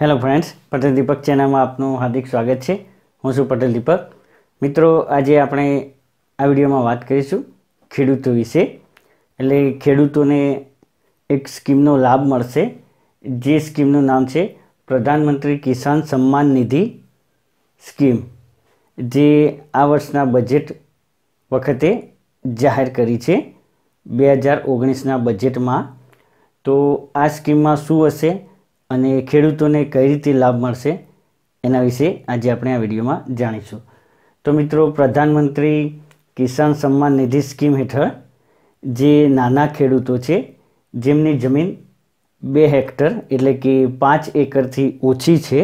Hello friends Patel દીપક ચેનલમાં આપનું હાર્દિક સ્વાગત છે. હું છું પટેલ દીપક મિત્રો, આજે આપણે આ વિડીયોમાં વાત કરીશું ખેડૂતો વિશે. એટલે ખેડૂતોને એક સ્કીમનો લાભ મળશે. જે સ્કીમનું નામ છે પ્રધાનમંત્રી કિસાન સન્માન નિધિ સ્કીમ. જે આ વર્ષના બજેટ વખતે જાહેર કરી છે. બે હજાર ઓગણીસના બજેટમાં તો આ સ્કીમમાં શું હશે? અને ખેડૂતોને કઈ રીતે લાભ મળશે એના વિશે આજે આપણે આ વિડીયોમાં જાણીશું. તો મિત્રો, પ્રધાનમંત્રી કિસાન સન્માન નિધિ સ્કીમ હેઠળ જે નાના ખેડૂતો છે, જેમની જમીન બે હેક્ટર એટલે કે પાંચ એકરથી ઓછી છે,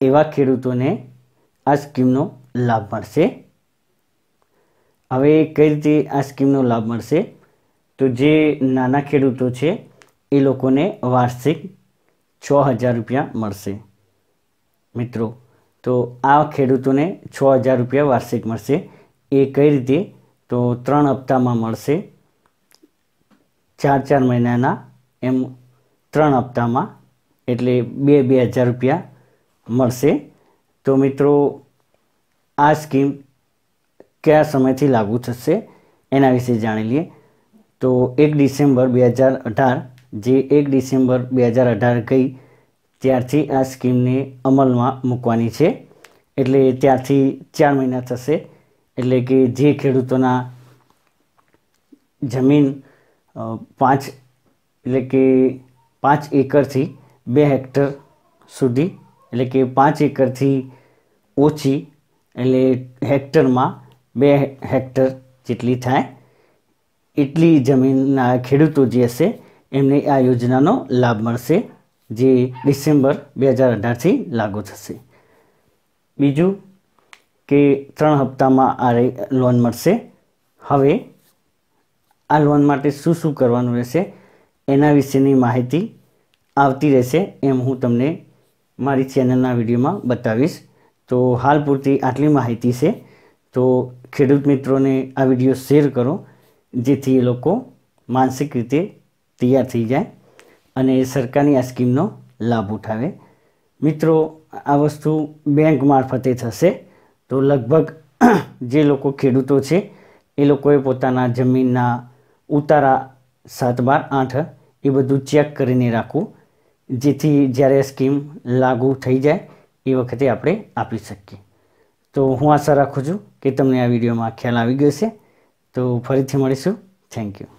એવા ખેડૂતોને આ સ્કીમનો લાભ મળશે. હવે કઈ રીતે આ સ્કીમનો લાભ મળશે? તો જે નાના ખેડૂતો છે, એ લોકોને વાર્ષિક છ હજાર રૂપિયા મળશે. મિત્રો, તો આ ખેડૂતોને છ હજાર રૂપિયા વાર્ષિક મળશે. એ કઈ રીતે? તો ત્રણ હપ્તામાં મળશે. ચાર ચાર મહિનાના એમ ત્રણ હપ્તામાં એટલે બે બે હજાર રૂપિયા મળશે. તો મિત્રો, આ સ્કીમ કયા સમયથી લાગુ થશે એના વિશે જાણી લઈએ. તો એક ડિસેમ્બર બે હજાર અઢાર જે એક ડિસેમ્બર બે હજાર અઢાર ગઈ, ત્યારથી આ સ્કીમને અમલમાં મૂકવાની છે. એટલે ત્યારથી ચાર મહિના થશે. એટલે કે જે ખેડૂતોના જમીન પાંચ, એટલે કે પાંચ એકરથી બે હેક્ટર સુધી, એટલે કે પાંચ એકરથી ઓછી, એટલે હેક્ટરમાં બે હેક્ટર જેટલી થાય. એટલી જમીનના ખેડૂતો જે હશે એમને આ યોજનાનો લાભ મળશે, જે ડિસેમ્બર બે હજાર અઢારથી લાગુ થશે. બીજું કે ત્રણ હપ્તામાં આ લોન મળશે. હવે આ લોન માટે શું શું કરવાનું રહેશે, એના વિશેની માહિતી આવતી રહેશે એમ હું તમને મારી ચેનલના વિડીયોમાં બતાવીશ. તો હાલ પૂરતી આટલી માહિતી છે. તો ખેડૂત મિત્રોને આ વીડિયો શેર કરો, જેથી એ લોકો માનસિક રીતે તૈયાર થઈ જાય અને સરકારની આ સ્કીમનો લાભ ઉઠાવે. મિત્રો, આ વસ્તુ બેંક મારફતે થશે તો લગભગ જે લોકો ખેડૂતો છે, એ લોકોએ પોતાના જમીનના ઉતારા સાત બાર આઠ એ બધું ચેક કરીને રાખવું, જેથી જ્યારે સ્કીમ લાગુ થઈ જાય, એ વખતે આપણે આપી શકીએ. તો હું આશા રાખું છું કે તમને આ વિડીયોમાં ખ્યાલ આવી ગયો છે તો ફરીથી મળીશું. Thank you.